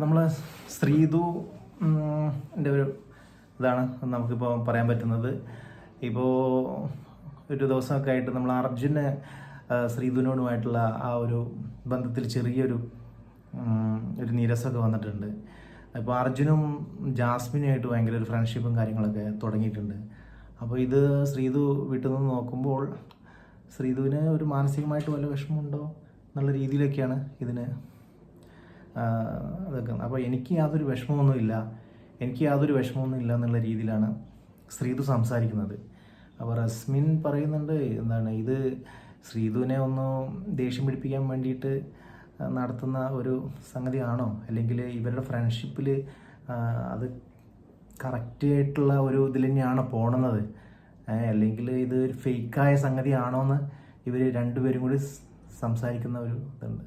നമ്മൾ ശ്രീതു എന്റെ ഒരു ഇതാണ് നമുക്കിപ്പോൾ പറയാൻ പറ്റുന്നത്. ഇപ്പോൾ ഒരു ദിവസമൊക്കെ ആയിട്ട് നമ്മൾ അർജുനെ ശ്രീധുനോടുമായിട്ടുള്ള ആ ഒരു ബന്ധത്തിൽ ചെറിയൊരു ഒരു നീരസമൊക്കെ വന്നിട്ടുണ്ട്. അപ്പോൾ അർജുനും ജാസ്മിനുമായിട്ട് ഭയങ്കര ഒരു ഫ്രണ്ട്ഷിപ്പും കാര്യങ്ങളൊക്കെ തുടങ്ങിയിട്ടുണ്ട്. അപ്പോൾ ഇത് ശ്രീധു വീട്ടിൽ നിന്ന് നോക്കുമ്പോൾ ശ്രീധുവിന് ഒരു മാനസികമായിട്ട് വല്ല വിഷമമുണ്ടോ എന്നുള്ള രീതിയിലൊക്കെയാണ് ഇതിന് അതൊക്കെ. അപ്പോൾ എനിക്ക് യാതൊരു വിഷമമൊന്നുമില്ല. എനിക്ക് യാതൊരു വിഷമമൊന്നുമില്ല എന്നുള്ള രീതിയിലാണ് ശ്രീതു സംസാരിക്കുന്നത്. അപ്പോൾ റസ്മിൻ പറയുന്നുണ്ട് എന്താണ് ഇത് ശ്രീതുവിനെ ഒന്ന് ദേഷ്യം പിടിപ്പിക്കാൻ വേണ്ടിയിട്ട് നടത്തുന്ന ഒരു സംഗതിയാണോ? അല്ലെങ്കിൽ ഇവരുടെ ഫ്രണ്ട്ഷിപ്പിൽ അത് കറക്റ്റായിട്ടുള്ള ഒരു ഇതിൽ തന്നെയാണ് പോണത് അല്ലെങ്കിൽ ഇത് ഒരു ഫേക്കായ സംഗതിയാണോ എന്ന് ഇവർ രണ്ടുപേരും കൂടി സംസാരിക്കുന്ന ഒരു ഇതുണ്ട്.